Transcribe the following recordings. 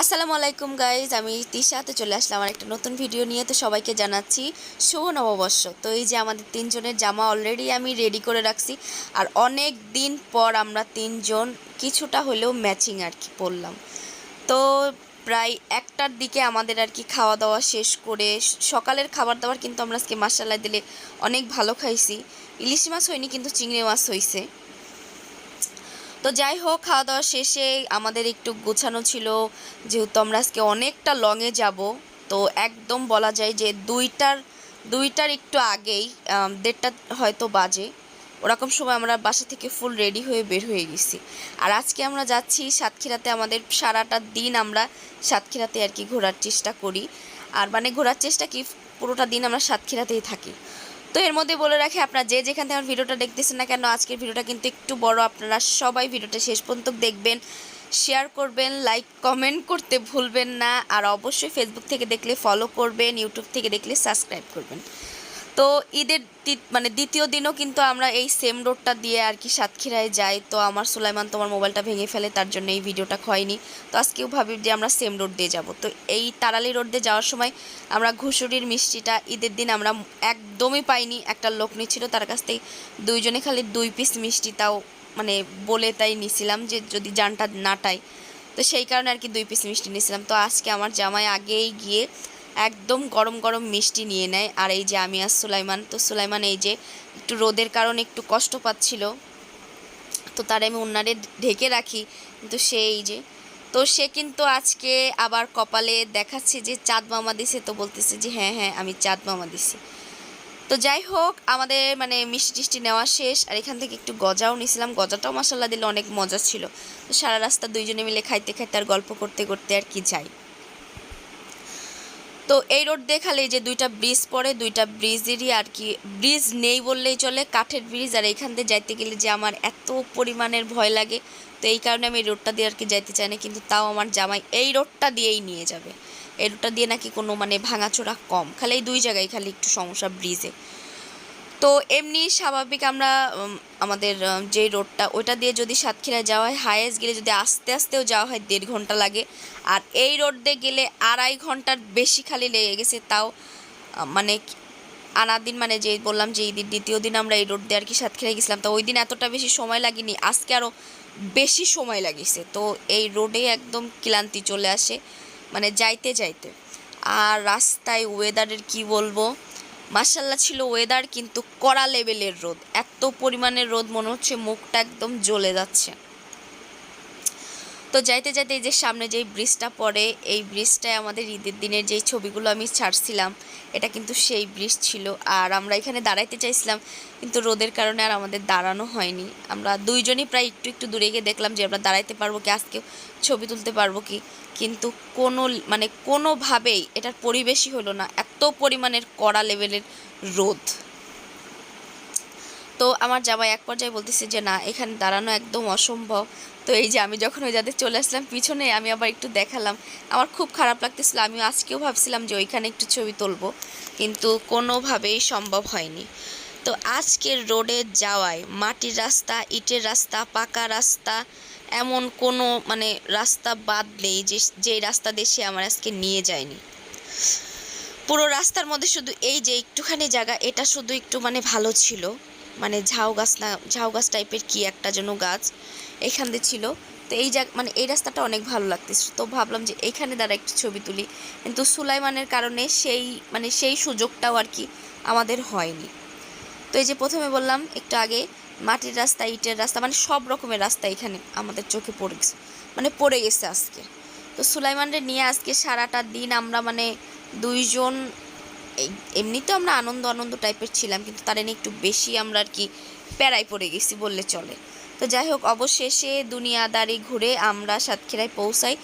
আসসালামু আলাইকুম গাইজ আমি তিশাতে চলে আসলাম আমার একটা নতুন ভিডিও নিয়ে। তো সবাইকে জানাচ্ছি শুভ নববর্ষ। তো এই যে আমাদের তিনজনের জামা অলরেডি আমি রেডি করে রাখছি। আর অনেক দিন পর আমরা তিনজন কিছুটা হলেও ম্যাচিং আর কি পরলাম। তো প্রায় একটার দিকে আমাদের আর কি খাওয়া দাওয়া শেষ করে সকালের খাবার দাবার কিন্তু আমরা আজকে মাসাল্লাহ দিলে অনেক ভালো খাইছি। ইলিশ মাছ হয়নি, কিন্তু চিংড়ি মাছ হয়েছে তো যাই হোক খাওয়া দাওয়া শেষে আমাদের একটু গোছানো ছিল। যেহেতু আমরা আজকে অনেকটা লংয়ে যাব, তো একদম বলা যায় যে দুইটার দুইটার একটু আগেই দেড়টা হয়তো বাজে। ওরকম সময় আমরা বাসা থেকে ফুল রেডি হয়ে বের হয়ে গেছি। আর আজকে আমরা যাচ্ছি সাতক্ষীরাতে, আমাদের সারাটা দিন আমরা সাতক্ষীরাতে আর কি ঘোরার চেষ্টা করি। আর মানে ঘোরার চেষ্টা কি, পুরোটা দিন আমরা সাতক্ষীরাতেই থাকি। তো এর মধ্যে বলে রাখি, আপনারা যে যেখান থেকে আমার ভিডিওটা দেখতেছেন না কেন, আজকের ভিডিওটা কিন্তু একটু বড়। আপনারা সবাই ভিডিওটা শেষ পর্যন্ত দেখবেন শেয়ার করবেন লাইক কমেন্ট করতে ভুলবেন না। আর অবশ্যই ফেসবুক থেকে দেখলে ফলো করবেন ইউটিউব থেকে দেখলে সাবস্ক্রাইব করবেন। তো ঈদের মানে দ্বিতীয় দিনও কিন্তু আমরা এই সেম রোডটা দিয়ে আর কি সাতক্ষীরায় যাই। তো আমার সুলাইমান তোমার মোবাইলটা ভেঙে ফেলে, তার জন্য এই ভিডিওটা হয়নি। তো আজকেও ভাবি যে আমরা সেম রোড দিয়ে যাব। তো এই তারালি রোড দিয়ে যাওয়ার সময় আমরা ঘুষুরির মিষ্টিটা ঈদের দিন আমরা একদমই পাইনি। একটা লোক নিচ্ছিল, তার কাছ থেকে দুইজনে খালি দুই পিস মিষ্টি তাও মানে বলে তাই নিছিলাম যে যদি জানটা নাটাই তো সেই কারণে আর কি দুই পিস মিষ্টি নিয়েছিলাম তো আজকে আমার জামাই আগেই গিয়ে একদম গরম গরম মিষ্টি নিয়ে নেয়। আর এই যে আমি আর সুলাইমান, তো সুলাইমান এই যে একটু রোদের কারণে একটু কষ্ট পাচ্ছিল, তো তার আমি উন্নারে ঢেকে রাখি। কিন্তু সে এই যে, তো সে কিন্তু আজকে আবার কপালে দেখাচ্ছে যে চাঁদ মামা দিছে, তো বলতেছে যে হ্যাঁ হ্যাঁ আমি চাঁদ মামা দিছি। তো যাই হোক, আমাদের মানে মিষ্টি টিষ্টি নেওয়া শেষ। আর এখান থেকে একটু গজাও নিয়েছিলাম গজাটাও মশাল্লা দিলে অনেক মজা ছিল। তো সারা রাস্তা দুইজনে মিলে খাইতে খাইতে আর গল্প করতে করতে আর কি যাই। তো এই রোড দেখালে যে দুইটা ব্রিজ পড়ে, দুইটা ব্রিজেরই আর কি ব্রিজ নেই বললেই চলে, কাঠের ব্রিজ আর এইখান দিয়ে যাইতে গেলে যে আমার এত পরিমাণের ভয় লাগে, তো এই কারণে আমি এই রোডটা দিয়ে আর কি যাইতে চাই না, কিন্তু তাও আমার জামাই এই রোডটা দিয়েই নিয়ে যাবে। এই রোডটা দিয়ে নাকি কোনো মানে ভাঙাচোরা কম, খালি এই দুই জায়গায় খালি একটু সমস্যা ব্রিজে তো এমনি স্বাভাবিক আমরা আমাদের যে রোডটা, ওইটা দিয়ে যদি সাতক্ষীরায় যাওয়া হয় হায়েস্ট গেলে যদি আস্তে আস্তেও যাওয়া হয়, দেড় ঘণ্টা লাগে। আর এই রোড দিয়ে গেলে আড়াই ঘণ্টার বেশি খালি লেগে গেছে, তাও মানে আনার দিন মানে যে বললাম যে ঈদের দ্বিতীয় দিন আমরা এই রোড দিয়ে আর কি সাতক্ষীরা গেছিলাম, তো ওই দিন এতটা বেশি সময় লাগেনি, আজকে আরও বেশি সময় লাগিছে। তো এই রোডে একদম ক্লান্তি চলে আসে মানে যাইতে যাইতে। আর রাস্তায় ওয়েদারের কি বলব মার্শাল্লাহ ছিল ওয়েদার কিন্তু কড়া লেভেলের রোদ। এত পরিমাণের রোদ মনে হচ্ছে মুখটা একদম জ্বলে যাচ্ছে। তো যাইতে যাইতে এই যে সামনে যেই ব্রিজটা পড়ে, এই ব্রিজটায় আমাদের ঈদের দিনের যেই ছবিগুলো আমি ছাড়ছিলাম, এটা কিন্তু সেই ব্রিজ ছিল। আর আমরা এখানে দাঁড়াইতে চাইছিলাম, কিন্তু রোদের কারণে আর আমাদের দাঁড়ানো হয়নি। আমরা দুইজনই প্রায় একটু একটু দূরে গিয়ে দেখলাম যে আমরা দাঁড়াইতে পারব কি আজকে ছবি তুলতে পারব কি। কিন্তু কোনো মানে কোনোভাবেই এটার পরিবেশই হলো না। এত পরিমাণের কড়া লেভেলের রোদ। তো আমার জামাই এক পর্যায়ে বলতেছে যে, না, এখানে দাঁড়ানো একদম অসম্ভব। তো এই যে আমি যখন ওই যাদের চলে আসলাম, পিছনে আমি আবার একটু দেখালাম। আমার খুব খারাপ লাগতেছিল। আমি আজকেও ভাবছিলাম যে, ওইখানে একটু ছবি তুলবো। কিন্তু কোনোভাবেই সম্ভব হয়নি। তো আজকের রোডে যাওয়ায় মাটির রাস্তা, ইটের রাস্তা, পাকা রাস্তা, এমন কোনো মানে রাস্তা বাদ নেই যে, যেই রাস্তা দেশে আমার আজকে নিয়ে যায়নি। পুরো রাস্তার মধ্যে শুধু এই যে, একটুখানি জায়গা, এটা শুধু একটু মানে ভালো ছিল। মানে ঝাউ গাছ না, ঝাউ গাছ টাইপের কি একটা যেন গাছ এইখান দিয়ে ছিল। তো এই জায়গা মানে এই রাস্তাটা অনেক ভালো লাগতেছে। তো ভাবলাম যে এইখানে দ্বারা একটু ছবি তুলি। কিন্তু সুলাইমানের কারণে সেই মানে সেই সুযোগটাও আর কি আমাদের হয়নি। তো এই যে প্রথমে বললাম, একটু আগে মাটির রাস্তা, ইটের রাস্তা মানে সব রকমের রাস্তা এখানে আমাদের চোখে পড়ে গেছে। মানে পড়ে গেছে আজকে। তো সুলাইমানরে নিয়ে আজকে সারাটা দিন আমরা মানে দুইজন এমনিতেও আমরা আনন্দ আনন্দ টাইপের ছিলাম, কিন্তু তার নিয়ে একটু বেশি আমরা আর কি প্যারায় পড়ে গেছি বললে চলে। তো যাই হোক, অবশেষে দুনিয়াদারি ঘুরে আমরা সাতক্ষীরায় পৌঁছাই।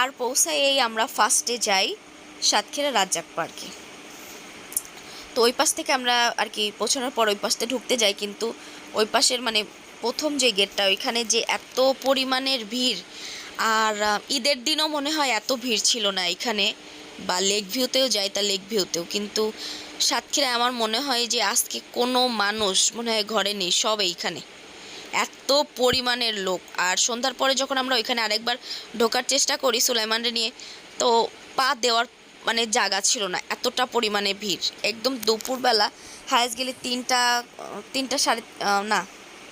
আর পৌঁছাই এই আমরা ফার্স্টে যাই সাতক্ষীরা রাজ্জাক পার্কে। তো ওই পাশ থেকে আমরা আর কি পৌঁছানোর পর ওই পাশে ঢুকতে যাই, কিন্তু ওই পাশের মানে প্রথম যে গেটটা ওইখানে যে এত পরিমাণের ভিড়, আর ঈদের দিনও মনে হয় এত ভিড় ছিল না এখানে। বা লেক ভিউতেও যাই তা লেক ভিউতেও কিন্তু সাতক্ষীরায় আমার মনে হয় যে আজকে কোনো মানুষ মনে হয় ঘরে নেই, সব এইখানে। এত পরিমাণের লোক। আর সন্ধ্যার পরে যখন আমরা ওইখানে আরেকবার ঢোকার চেষ্টা করি সুলাইমানরে নিয়ে, তো পা দেওয়ার মানে জায়গা ছিল না, এতটা পরিমাণে ভিড়। একদম দুপুরবেলা হায়েস্ট গেলে তিনটা তিনটা সাড়ে না,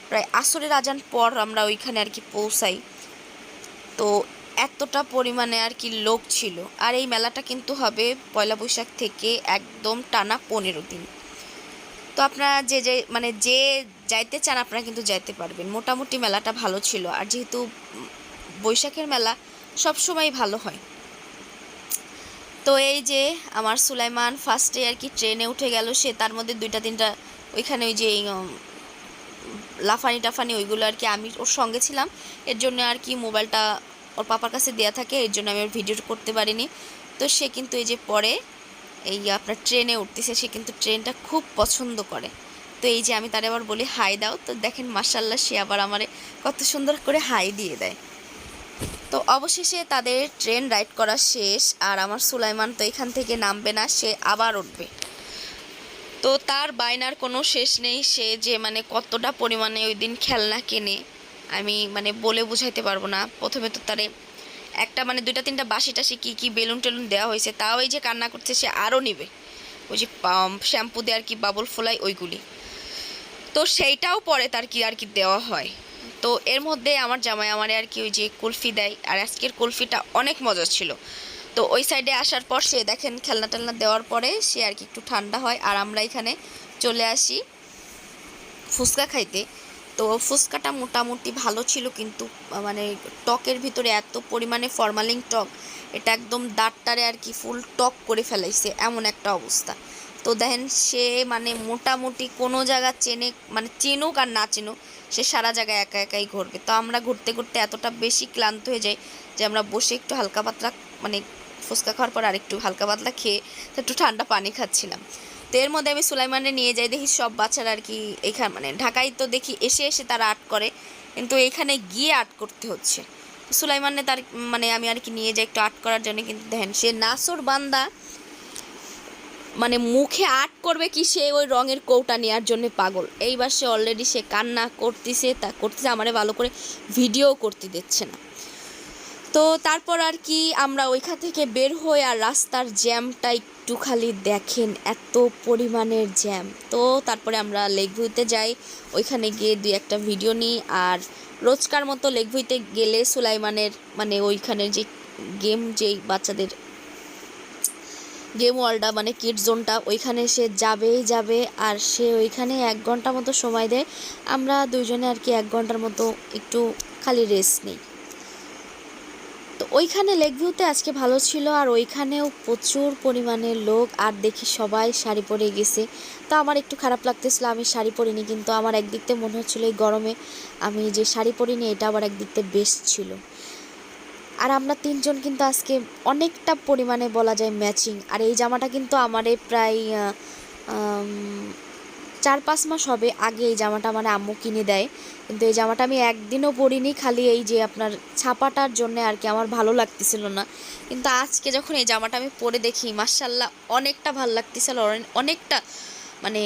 প্রায় আসরের আজান পর আমরা ওইখানে আর কি পৌঁছাই। তো এতটা পরিমাণে আর কি লোক ছিল। আর এই মেলাটা কিন্তু হবে পয়লা বৈশাখ থেকে একদম টানা পনেরো দিন। তো আপনারা যে যে মানে যে যাইতে চান আপনারা কিন্তু যাইতে পারবেন। মোটামুটি মেলাটা ভালো ছিল। আর যেহেতু বৈশাখের মেলা, সব সময় ভালো হয়। তো এই যে আমার সুলাইমান ফার্স্টে আর কি ট্রেনে উঠে গেল, সে তার মধ্যে দুইটা, তিনটা, ওইখানে ওই যে লাফানি টাফানি ওইগুলো আর কি আমি ওর সঙ্গে ছিলাম। এর জন্য আর কি মোবাইলটা ওর পাপার কাছে দেয়া থাকে, এর জন্য আমি ওর ভিডিও করতে পারিনি। তো সে কিন্তু এই যে পরে এই আপনার ট্রেনে উঠতেছে, সে কিন্তু ট্রেনটা খুব পছন্দ করে। তো এই যে আমি তার আবার বলি, হাই দাও। তো দেখেন মার্শাল্লাহ সে আবার আমারে কত সুন্দর করে হাই দিয়ে দেয়। তো অবশেষে তাদের ট্রেন রাইড করা শেষ, আর আমার সুলাইমান তো এখান থেকে নামবে না, সে আবার উঠবে। তো তার বায়নার কোনো শেষ নেই, সে যে মানে কতটা পরিমাণে ওই দিন খেলনা কেনে আমি মানে বলে বুঝাইতে পারব না। প্রথমে তো তারে একটা মানে দুইটা তিনটা বাসি টাসি কী কী বেলুন টেলুন দেওয়া হয়েছে, তাও এই যে কান্না করছে সে আরও নেবে। ওই যে শ্যাম্পু দিয়ে আর কি, বাবল ফোলাই ওইগুলি। তো সেইটাও পরে তার কি আর কি দেওয়া হয়। তো এর মধ্যে আমার জামাই আমারে আর কি ওই যে কুলফি দেয়, আর আজকের কুলফিটা অনেক মজা ছিল। তো ওই সাইডে আসার পর সে দেখেন খেলনা টেলনা দেওয়ার পরে সে আর কি একটু ঠান্ডা হয়, আর আমরা এখানে চলে আসি ফুচকা খাইতে। তো ফুচকাটা মোটামুটি ভালো ছিল কিন্তু মানে টকের ভিতরে এত পরিমাণে ফরমালিন টক, এটা একদম দাঁতটারে আর কি ফুল টক করে ফেলাইছে, এমন একটা অবস্থা। তো দেখেন, সে মানে মোটামুটি কোনো জায়গা চেনে মানে চেনুক আর না চেনুক, সে সারা জায়গায় একা একাই ঘুরবে। তো আমরা ঘুরতে ঘুরতে এতটা বেশি ক্লান্ত হয়ে যাই যে আমরা বসে একটু হালকা পাতলা মানে ফুচকা খাওয়ার পর আরেকটু হালকা পাতলা খেয়ে, একটু ঠান্ডা পানি খাচ্ছিলাম। তো এর মধ্যে আমি সুলাইমানে নিয়ে যাই, দেখি সব বাচ্চারা আর কি এখানে মানে ঢাকায় তো দেখি এসে এসে তারা আর্ট করে, কিন্তু এখানে গিয়ে আর্ট করতে হচ্ছে। সুলাইমানে তার মানে আমি আর কি নিয়ে যাই একটু আর্ট করার জন্য, কিন্তু দেখেন সে নাসর বান্দা মানে মুখে আর্ট করবে কি সে ওই রঙের কৌটা নেওয়ার জন্য পাগল। এইবার সে অলরেডি সে কান্না করতেছে, তা করতেছে, আমারে ভালো করে ভিডিও করতে দিচ্ছে না। তো তারপর আর কি আমরা ওইখান থেকে বের হয়ে আর রাস্তার জ্যামটা একটু খালি দেখেন এত পরিমাণের জ্যাম। তো তারপরে আমরা লেক ভিউতে যাই। ওইখানে গিয়ে দুই একটা ভিডিও নিই। আর রোজকার মতো লেক ভিউতে গেলে সুলাইমানের মানে ওইখানের যে গেম যেই বাচ্চাদের গেম ওয়ার্ল্ডটা মানে কিড জোনটা ওইখানে সে যাবেই যাবে। আর সে ওইখানে এক ঘণ্টা মতো সময় দেয়। আমরা দুইজনে আর কি এক ঘণ্টার মতো একটু খালি রেস্ট নিই। তো ওইখানে লেক ভিউতে আজকে ভালো ছিল আর ওইখানেও প্রচুর পরিমাণে লোক আর দেখি সবাই শাড়ি পরে গেছে। তো আমার একটু খারাপ লাগতেছিল, আমি শাড়ি পরিনি কিন্তু আমার একদিক থেকে মনে হচ্ছিল এই গরমে আমি যে শাড়ি পরিনি এটা আবার একদিক থেকে বেস্ট ছিল। আর আমরা তিনজন কিন্তু আজকে অনেকটা পরিমাণে বলা যায় ম্যাচিং আর এই জামাটা কিন্তু আমারে প্রায় চার পাঁচ মাস হবে আগে এই জামাটা আমার আম্মু কিনে দেয়। কিন্তু এই জামাটা আমি একদিনও পরিনি, খালি এই যে আপনার ছাপাটার জন্য আর কি আমার ভালো লাগতেছিল না। কিন্তু আজকে যখন এই জামাটা আমি পরে দেখি মার্শাল্লাহ অনেকটা ভালো লাগতেছিল অনেকটা মানে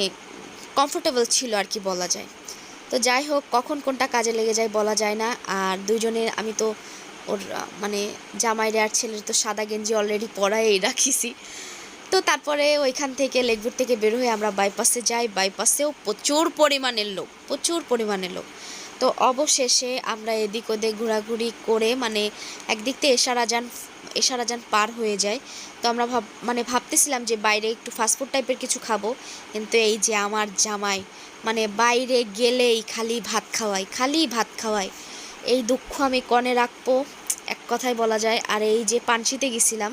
কমফোর্টেবল ছিল আর কি বলা যায়। তো যাই হোক, কখন কোনটা কাজে লেগে যায় বলা যায় না। আর দুইজনের আমি তো ওর মানে জামাইরে আর ছেলের তো সাদা গেঞ্জি অলরেডি পরাই রাখিছি। তো তারপরে ওইখান থেকে লেকপুর থেকে বের হয়ে আমরা বাইপাসে যাই। বাইপাসেও প্রচুর পরিমাণের লোক, প্রচুর পরিমাণের লোক। তো অবশেষে আমরা এদিক ওদিক ঘোরাঘুরি করে মানে একদিক থেকে এশারাজান এশারাজান পার হয়ে যায়। তো আমরা ভাব মানে ভাবতেছিলাম যে বাইরে একটু ফাস্টফুড টাইপের কিছু খাব। কিন্তু এই যে আমার জামাই মানে বাইরে গেলেই খালি ভাত খাওয়াই খালি ভাত খাওয়াই এই দুঃখ আমি কনে রাখব, এক কথায় বলা যায়। আর এই যে পানশিতে গেছিলাম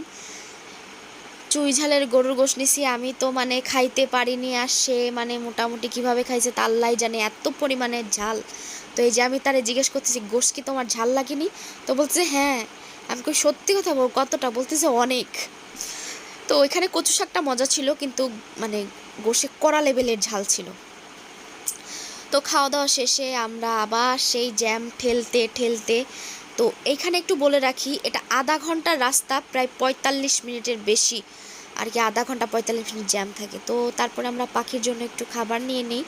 চুই ঝালের গরুর গোশ নিছি, আমি তো মানে খাইতে পারিনি আর সে মানে মোটামুটি কীভাবে খাইছে তা আল্লাহ জানে, এত পরিমাণে ঝাল। তো এই যে আমি তারে জিজ্ঞেস করতেছি, গোশ কি তোমার ঝাল লাগেনি? তো বলছে হ্যাঁ। আমি কই, সত্যি কথা বল, কতটা? বলতেছে, অনেক। তো ওইখানে কচু শাকটা মজা ছিল, কিন্তু মানে গোশে কড়া লেভেলের ঝাল ছিল। তো খাওয়া দাওয়া শেষে আমরা আবার সেই জ্যাম ঠেলতে ঠেলতে, তো এইখানে একটু বলে রাখি, এটা আধা ঘণ্টার রাস্তা, প্রায় পঁয়তাল্লিশ মিনিটের বেশি। আর কি আধা ঘণ্টা পঁয়তাল্লিশ মিনিট জ্যাম থাকে। তো তারপরে আমরা পাখির জন্য একটু খাবার নিয়ে নিই।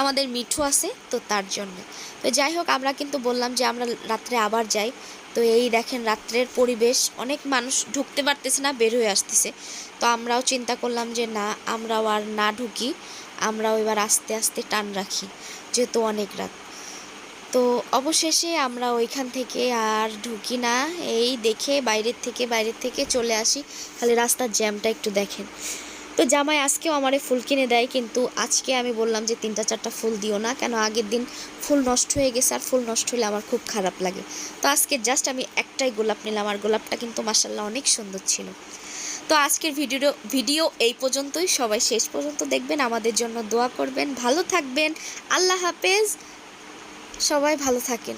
আমাদের মিঠু আছে, তো তার জন্য। তো যাই হোক, আমরা কিন্তু বললাম যে আমরা রাত্রে আবার যাই। তো এই দেখেন রাত্রের পরিবেশ, অনেক মানুষ ঢুকতে পারতেছে না, বের হয়ে আসতেছে। তো আমরাও চিন্তা করলাম যে না, আমরাও আর না ঢুকি, আমরাও এবার আস্তে আস্তে টান রাখি, যেহেতু অনেক রাত। তো অবশেষে আমরা ওইখান থেকে আর ঢুকি না। এই দেখে বাইরের থেকে বাইরের থেকে চলে আসি। খালি রাস্তার জ্যামটা একটু দেখেন। তো জামাই আজকেও আমারে ফুল কিনে দেয়, কিন্তু আজকে আমি বললাম যে তিনটা চারটা ফুল দিও না, কেন আগের দিন ফুল নষ্ট হয়ে গেছে আর ফুল নষ্ট হলে আমার খুব খারাপ লাগে। তো আজকে জাস্ট আমি একটাই গোলাপ নিলাম, আর গোলাপটা কিন্তু মাসাল্লাহ অনেক সুন্দর ছিল। তো আজকের ভিডিও ভিডিও এই পর্যন্তই। সবাই শেষ পর্যন্ত দেখবেন, আমাদের জন্য দোয়া করবেন। ভালো থাকবেন। আল্লাহ হাফেজ। সবাই ভালো থাকেন।